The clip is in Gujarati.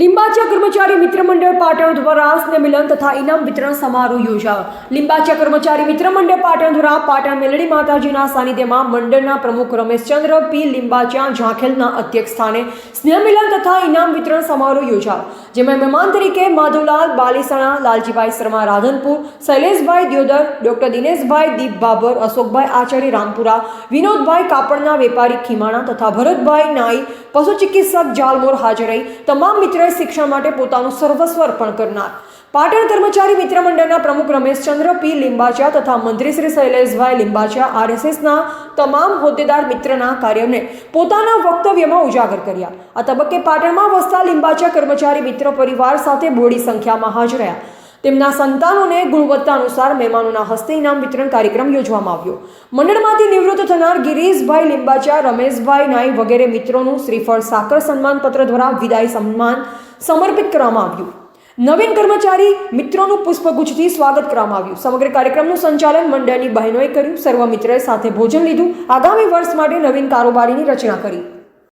લિંબાચા કર્મચારી મિત્ર મંડળ પાટણ દ્વારા સ્નેહ મિલન તથા ઇનામ વિતરણ સમારોહ યોજાયો. લિંબાચા કર્મચારી મિત્ર મંડળ પાટણ દ્વારા પાટણ મેલડી માતાજીના સાનિધ્યમાં મંડળના પ્રમુખ રમેશચંદ્ર પી. લિંબાચા ઝાંખેલના અધ્યક્ષ સ્થાને સ્નેહ મિલન તથા ઇનામ વિતરણ સમારોહ યોજાયો. જેમાં મહેમાન તરીકે માધવલાલ, બાલીસણા, લાલજીભાઈ શર્મા રાધનપુર, શૈલેષભાઈ દ્યોદર, ડોક્ટર દિનેશભાઈ દીપ બાબર, અશોકભાઈ આચાર્ય રામપુરા, વિનોદભાઈ કાપડના વેપારી ખીમાણા તથા ભરતભાઈ નાઈ પશુ ચિકિત્સક જાલમોર હાજર રહી. તમામ મિત્રોએ શિક્ષણ માટે પોતાનું સર્વસ્વ અર્પણ કરનાર. પાટણ કર્મચારી મિત્ર મંડળના પ્રમુખ રમેશચંદ્ર પી. લિંબાચા તથા મંત્રી શ્રી શૈલેષભાઈ લિંબાચા આરએસએસના તમામ હોદ્દેદાર મિત્રના કાર્યને પોતાના વક્તવ્યમાં ઉજાગર કર્યા. આ તબક્કે પાટણમાં વસતા લિંબાચા કર્મચારી મિત્ર પરિવાર સાથે બોડી સંખ્યામાં હાજર રહ્યા. તેમના સંતાનોને ગુણવત્તા અનુસાર મહેમાનોના હસ્તે ઇનામ વિતરણ કાર્યક્રમ યોજવામાં આવ્યો. મંડળમાંથી નિવૃત્ત થનાર ગિરીશભાઈ લિંબાચા, રમેશભાઈ નાઈ વગેરે મિત્રોનું શ્રીફળ સાકર સન્માનપત્ર દ્વારા વિદાય સન્માન સમર્પિત કરવામાં આવ્યું. નવીન કર્મચારી મિત્રોનું પુષ્પગુચ્છથી સ્વાગત કરવામાં આવ્યું. સમગ્ર કાર્યક્રમનું સંચાલન મંડળની બહેનોએ કર્યું. સર્વ મિત્રોએ સાથે ભોજન લીધું. આગામી વર્ષ માટે નવીન કારોબારીની રચના કરી.